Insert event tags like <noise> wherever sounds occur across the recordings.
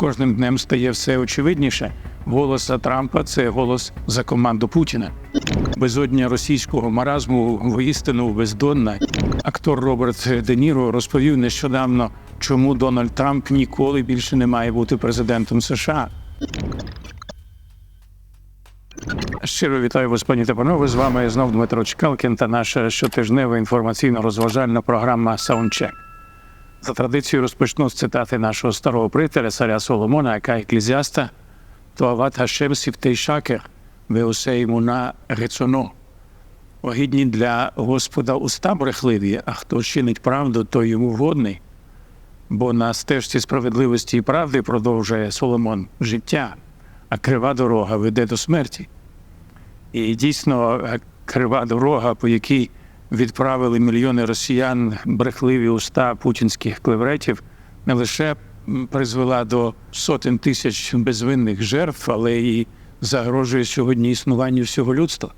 кожним днем стає все очевидніше. Голос за Трампа це голос за команду Путіна. Безодня російського маразму воістину бездонна. Актор Роберт Де Ніро розповів нещодавно, чому Дональд Трамп ніколи більше не має бути президентом США. Щиро вітаю вас, пані та панове. З вами знов Дмитро Чкалкін та наша щотижнева інформаційно-розважальна програма Саундчек. За традицією розпочну з цитати нашого старого приятеля, царя Соломона, яка еклезіаста, то ават Гашем сівтей шакер, веосе йому на рецоно. Огідні для Господа уста брехливі, а хто чинить правду, то йому вгодний. Бо на стежці справедливості і правди продовжує Соломон життя, а крива дорога веде до смерті. І дійсно е, крива дорога, по якій відправили мільйони росіян брехливі уста путінських клевретів, не лише призвела до сотень тисяч безвинних жертв, але і загрожує сьогодні існуванню всього людства.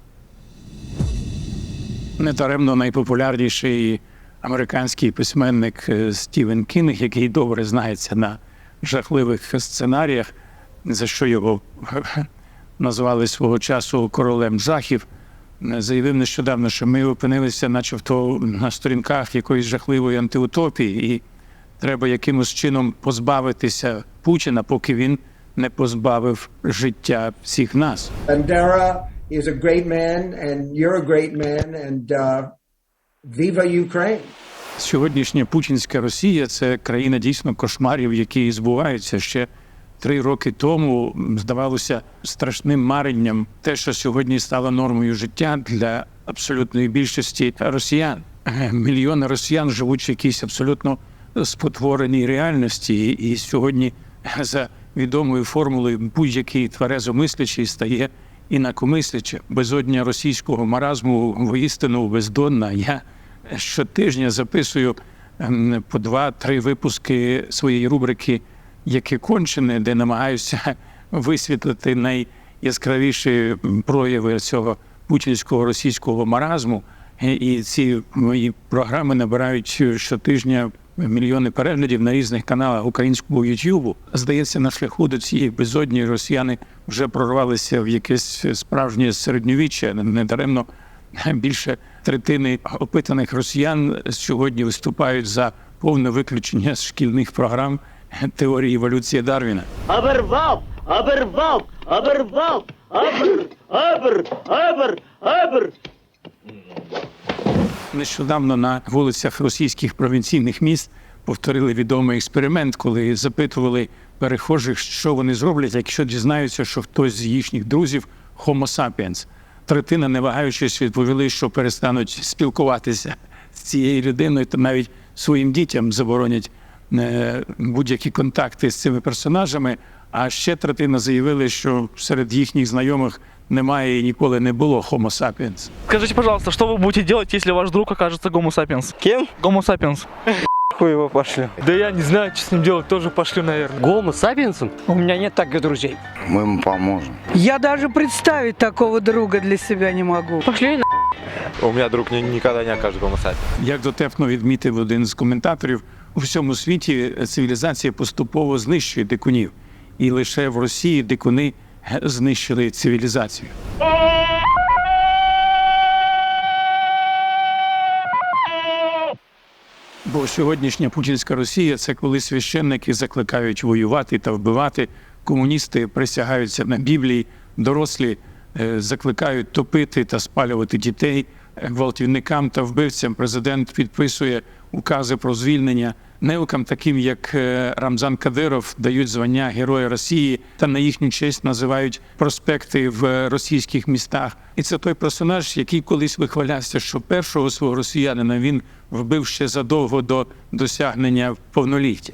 Недаремно найпопулярніший американський письменник е, Стівен Кінг, який добре знається на жахливих сценаріях, за що його <laughs> назвали свого часу королем жахів, заявив нещодавно, що ми опинилися, начебто, на сторінках якоїсь жахливої антиутопії, і треба якимось чином позбавитися Путіна, поки він не позбавив життя всіх нас. Bandera is a great man, and you're a great man, and uh, viva Ukraine. Сьогоднішня путінська Росія це країна дійсно кошмарів, які збуваються ще три роки тому. Здавалося страшним маренням те, що сьогодні стало нормою життя для абсолютної більшості росіян. Мільйони росіян живуть в якійсь абсолютно спотвореній реальності, і сьогодні за відомою формулою будь-який тверезомислячий стає інакомислячим. Безодня російського маразму воістину бездонна. Я щотижня записую ем, по два-три випуски своєї рубрики Яке кончене, де намагаюся <laughs> висвітлити найяскравіші прояви цього путінського російського маразму. Е, І ці мої програми набирають щотижня мільйони переглядів на різних каналах українського Ютубу. Здається, на шляху до цієї безодні росіяни вже прорвалися в якесь справжнє середньовіччя. Недаремно <laughs> більше третини опитаних росіян сьогодні виступають за повне виключення шкільних програм теорії еволюції Дарвіна. оборвал, оборвал, оборвал, обр, обр, обр, обр. Нещодавно на вулицях російських провінційних міст повторили відомий експеримент, коли запитували перехожих, що вони зроблять, якщо дізнаються, що хтось з їхніх друзів Homo sapiens. Третина, не вагаючись, відповіли, що перестануть спілкуватися з цією людиною, та навіть своїм дітям заборонять будь-які контакти з цими персонажами. А ще третина заявили, що серед їхніх знайомих немає і ніколи не було Homo sapiens. Скажите, пожалуйста, что вы будете делать, если ваш друг окажется гомо сапиенс? Кем? Гомо сапиенс. Хуй его пошлю. Да я не знаю, что с ним делать, тоже пошлю, наверное. Гомо сапиенсом? У меня нет таких друзей. Мы ему поможем. Я даже представить такого друга для себя не могу. У меня друг ни- никогда не окажет гомосапиен. Як дотепно відмітив один з коментаторів, у всьому світі цивілізація поступово знищує дикунів, і лише в Росії дикуни знищили цивілізацію. Бо сьогоднішня путінська Росія це коли священники закликають воювати та вбивати, комуністи присягаються на Біблії, дорослі е, закликають топити та спалювати дітей. Е, Гвалтівникам та вбивцям президент підписує укази про звільнення. Неукам, таким як е, Рамзан Кадиров, дають звання Героя Росії та на їхню честь називають проспекти в російських містах. І це той персонаж, який колись вихвалявся, що першого свого росіянина він вбив ще задовго до досягнення повноліття.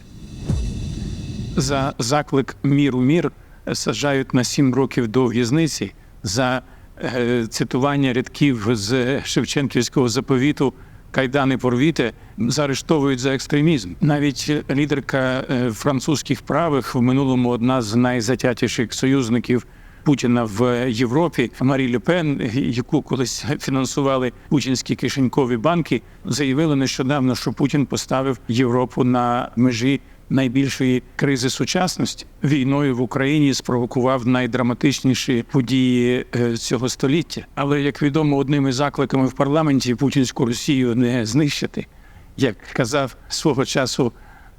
За заклик мір у мір саджають на сім років до в'язниці за е, цитування рядків з Шевченківського заповіту Кайдани порвіте заарештовують за екстремізм. Навіть лідерка е, французьких правих в минулому одна з найзатятіших союзників Путіна в Європі Марі Люпен, яку колись фінансували путінські кишенькові банки, заявила нещодавно, що Путін поставив Європу на межі найбільшої кризи сучасності. Війною в Україні спровокував найдраматичніші події е, цього століття. Але як відомо, одним із закликами в парламенті путінську Росію не знищити, як казав свого часу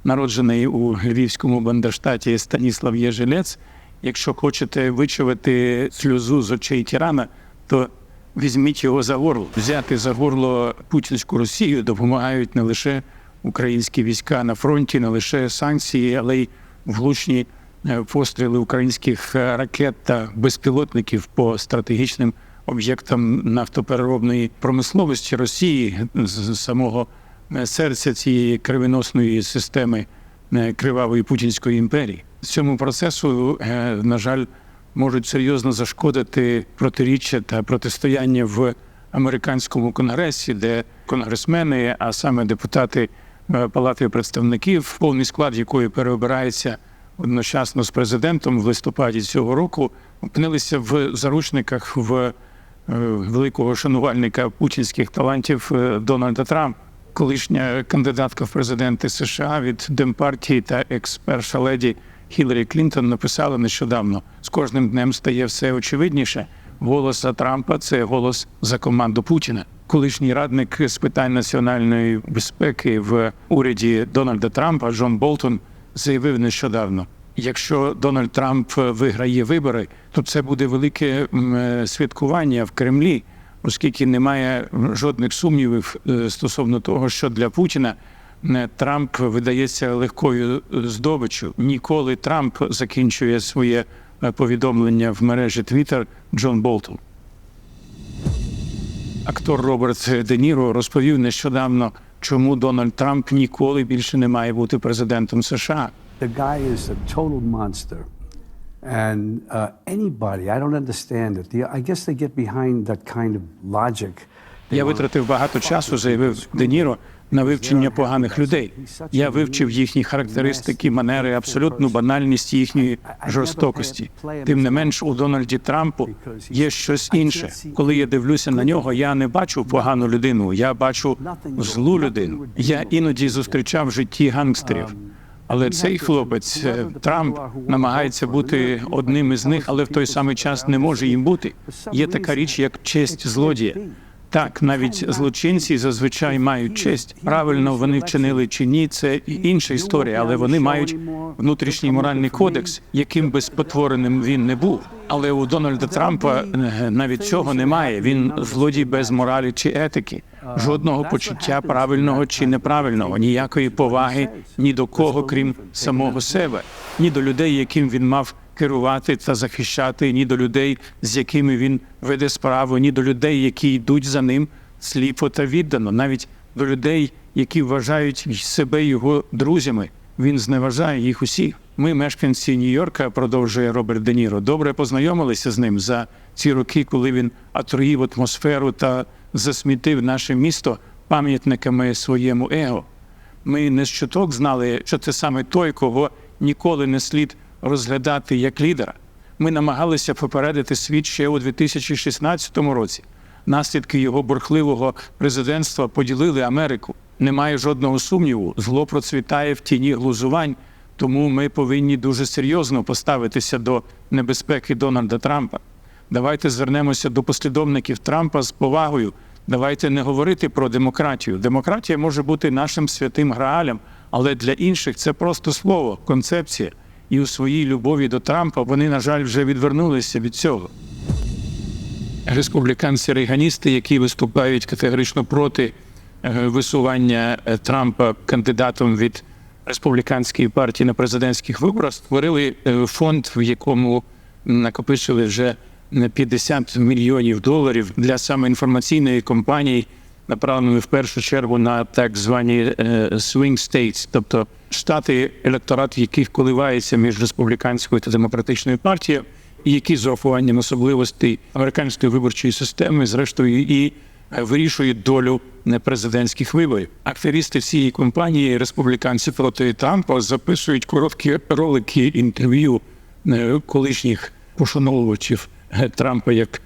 народжений у львівському Бандерштаті Станіслав Єжелець. Якщо хочете вичавити сльозу з очей тирана, то візьміть його за горло. Взяти за горло путінську Росію допомагають не лише українські війська на фронті, не лише санкції, але й влучні е, постріли українських е, ракет та безпілотників по стратегічним об'єктам нафтопереробної промисловості Росії з самого е, серця цієї кривоносної системи кривавої путінської імперії. Цьому процесу, на жаль, можуть серйозно зашкодити протиріччя та протистояння в американському конгресі, де конгресмени, а саме депутати Палати представників, повний склад якої переобирається одночасно з президентом в листопаді цього року, опинилися в заручниках в е, великого шанувальника путінських талантів е, Дональда Трампа. Колишня кандидатка в президенти США від Демпартії та екс-перша леді Хіларі Клінтон написала нещодавно: з кожним днем стає все очевидніше. Голос Трампа це голос за команду Путіна. Колишній радник з питань національної безпеки в уряді Дональда Трампа Джон Болтон заявив нещодавно: якщо Дональд Трамп виграє вибори, то це буде велике святкування в Кремлі, оскільки немає жодних сумнівів е, стосовно того, що для Путіна Трамп видається легкою здобиччю. Ніколи Трамп закінчує своє е, повідомлення в мережі Twitter Джон Болтон. Актор Роберт Де Ніро розповів нещодавно, чому Дональд Трамп ніколи більше не має бути президентом США. The guy is a total monster. And uh, anybody, I don't understand it. The, I guess they get behind that kind of logic. Я витратив багато часу, заявив Де Ніро, на вивчення поганих людей. Я вивчив їхні характеристики, манери, абсолютну банальність їхньої жорстокості. Тим не менш, у Дональді Трампу є щось інше. Коли я дивлюся на нього, я не бачу погану людину, я бачу злу людину. Я іноді зустрічав в житті гангстерів. Але цей хлопець е, Трамп намагається бути одним із них, але в той самий час не може їм бути. Є така річ, як честь злодія. Так, навіть злочинці зазвичай мають честь. Правильно вони вчинили чи ні, це інша історія, але вони мають внутрішній моральний кодекс, яким би спотвореним він не був. Але у Дональда Трампа е, навіть цього немає. Він злодій без моралі чи етики, жодного почуття правильного чи неправильного, ніякої поваги ні до кого, крім самого себе, ні до людей, яким він мав керувати та захищати, ні до людей, з якими він веде справу, ні до людей, які йдуть за ним сліпо та віддано, навіть до людей, які вважають себе його друзями. Він зневажає їх усіх. Ми, мешканці Нью-Йорка, продовжує Роберт Де Ніро, добре познайомилися з ним за ці роки, коли він отруїв атмосферу та засмітив наше місто пам'ятниками своєму его. Ми не з чуток знали, що це саме той, кого ніколи не слід розглядати як лідера. Ми намагалися попередити світ ще у 2016 році. Наслідки його бурхливого президентства поділили Америку. Немає жодного сумніву, зло процвітає в тіні глузувань, тому ми повинні дуже серйозно поставитися до небезпеки Дональда Трампа. Давайте звернемося до послідовників Трампа з повагою. Давайте не говорити про демократію. Демократія може бути нашим святим граалем, але для інших це просто слово, концепція. І у своїй любові до Трампа вони, на жаль, вже відвернулися від цього. Республіканці-рейганісти, які виступають категорично проти е, висування е, Трампа кандидатом від республіканської партії на президентських виборах, створили е, фонд, в якому накопичили вже е, 50 мільйонів доларів для саме інформаційної кампанії, направленої в першу чергу на так звані е, swing states, тобто штати, електорат яких коливається між республіканською та демократичною партією, які з урахуванням особливостей американської виборчої системи, зрештою, і е, вирішують долю е, президентських виборів. Активісти цієї компанії, республіканці проти Трампа, записують короткі ролики інтерв'ю колишніх пошановувачів Трампа як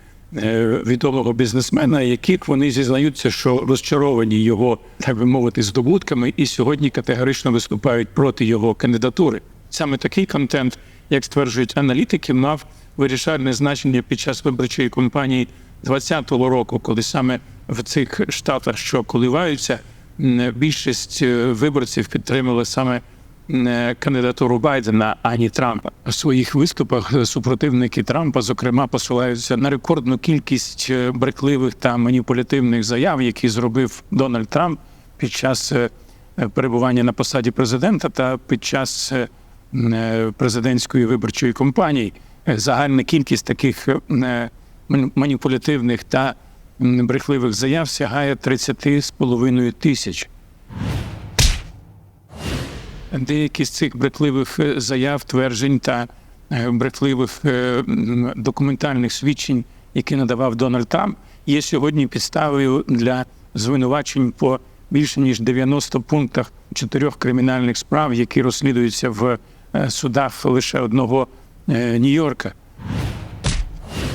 відомого бізнесмена, яких вони зізнаються, що розчаровані його, так би мовити, здобутками, і сьогодні категорично виступають проти його кандидатури. Саме такий контент, як стверджують аналітики, мав вирішальне значення під час виборчої кампанії 2020 року, коли саме в цих штатах, що коливаються, більшість е, виборців підтримали саме кандидатуру Байдена, ані Трампа. У своїх виступах супротивники Трампа, зокрема, посилаються на рекордну кількість е, брехливих та маніпулятивних заяв, які зробив Дональд Трамп під час е, е, перебування на посаді президента та під час е, е, президентської виборчої кампанії. Е, Загальна кількість таких е, маніпулятивних та брехливих заяв сягає 30,5 тисяч. Деякі з цих брехливих е, заяв, тверджень та е, брехливих е, документальних свідчень, які надавав Дональд Трамп, є сьогодні підставою для звинувачень по більше ніж 90 пунктах чотирьох кримінальних справ, які розслідуються в судах лише одного Нью-Йорка.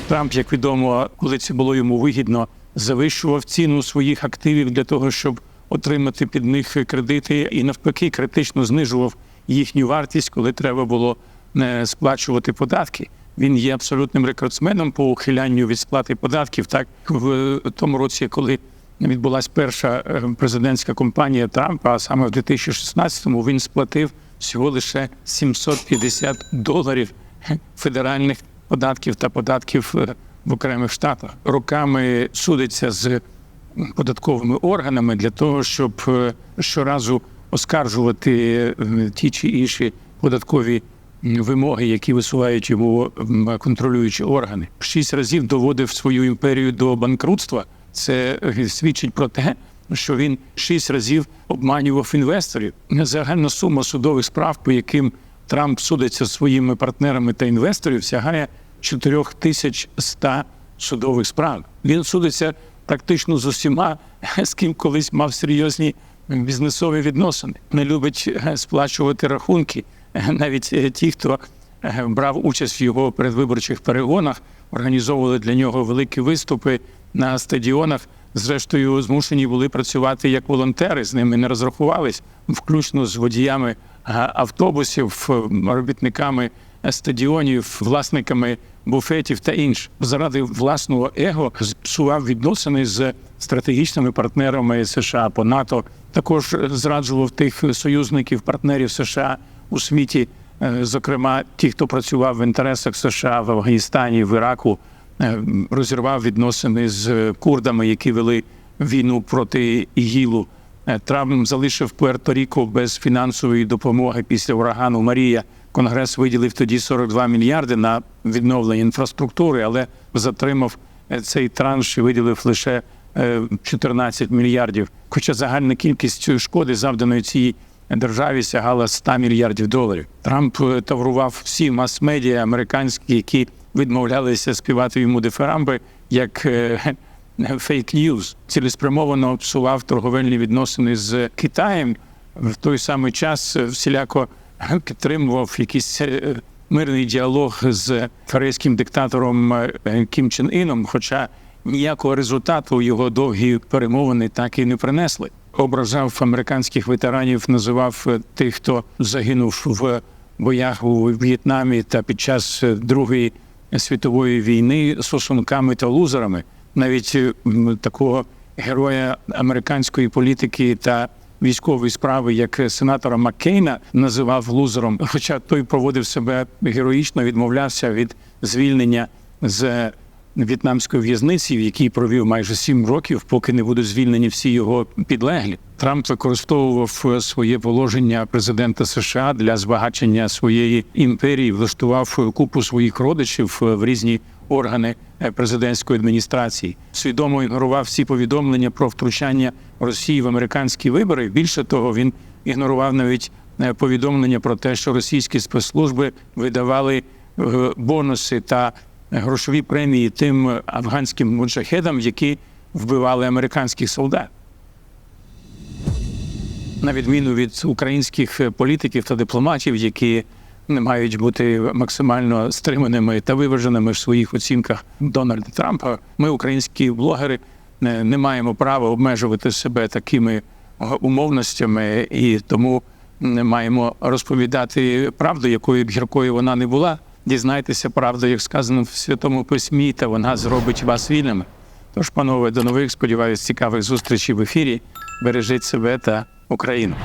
Трамп, як відомо, коли це було йому вигідно, завищував ціну своїх активів для того, щоб отримати під них кредити, і навпаки, критично знижував їхню вартість, коли треба було е, сплачувати податки. Він є абсолютним рекордсменом по ухилянню від сплати податків. Так в тому році, коли відбулася перша е, президентська кампанія Трампа, а саме в 2016-му він сплатив всього лише 750 доларів федеральних податків та податків е, в окремих штатах. Роками судиться з податковими органами для того, щоб е, щоразу оскаржувати е, ті чи інші податкові вимоги, які висувають йому контролюючі органи. Шість разів доводив свою імперію до банкрутства. Це е, свідчить про те, що він шість разів обманював інвесторів. Загальна сума судових справ, по яким Трамп судиться зі своїми партнерами та інвесторів, сягає 4100 судових справ. Він судиться практично з усіма, <laughs> з ким колись мав серйозні бізнесові відносини. Не любить е, сплачувати рахунки. Е, Навіть е, ті, хто брав участь в його передвиборчих перегонах, організовували для нього великі виступи на стадіонах. Зрештою, змушені були працювати як волонтери, з ними не розрахувались, включно з водіями автобусів, робітниками стадіонів, власниками буфетів та інш. Заради власного его зпсував відносини з стратегічними партнерами США по НАТО. Також е, зраджував тих союзників, партнерів США у світі, е, зокрема ті, хто працював в інтересах США в Афганістані, в Іраку е, розірвав відносини з курдами, які вели війну проти ІГІЛу. Трамп залишив Пуерто-Ріко без фінансової допомоги після урагану Марія. Конгрес виділив тоді 42 мільярди на відновлення інфраструктури, але затримав е, цей транш і виділив лише е, 14 мільярдів. Хоча загальна кількість шкоди, завданої цій державі, сягала 100 мільярдів доларів. Трамп е, таврував всі мас-медіа американські, які відмовлялися співати йому дифирамби, як е, <laughs> фейк ньюз цілеспрямовано псував торговельні відносини з Китаєм. В той самий час е, всіляко підтримував якийсь е, мирний діалог з корейським диктатором е, Кім Чен Іном, хоча ніякого результату його довгі перемовини так і не принесли. Ображав американських ветеранів, називав е, тих, хто загинув в боях у В'єтнамі та під час Другої світової війни сосунками та лузерами. Навіть такого героя американської політики та військової справи, як сенатора Маккейна, називав лузером. Хоча той проводив себе героїчно, відмовлявся від звільнення з в'єтнамської в'язниці, в якій провів майже сім років, поки не будуть звільнені всі його підлеглі. Трамп використовував своє положення президента США для збагачення своєї імперії, влаштував купу своїх родичів е, в різні органи е, президентської адміністрації. Свідомо ігнорував всі повідомлення про втручання Росії в американські вибори. Більше того, він ігнорував навіть е, повідомлення про те, що російські спецслужби видавали е, бонуси та грошові премії тим афганським муджахедам, які вбивали американських солдат. На відміну від українських політиків та дипломатів, які не мають бути максимально стриманими та виваженими в своїх оцінках Дональда Трампа. Ми, українські блогери, не, маємо права обмежувати себе такими е, умовностями, і тому не маємо розповідати правду, якою б гіркою вона не була. Дізнайтеся правду, як сказано в святому письмі, та вона зробить вас вільними. Тож, панове, до нових сподіваюсь, цікавих зустрічей в ефірі. Бережіть себе та Україну.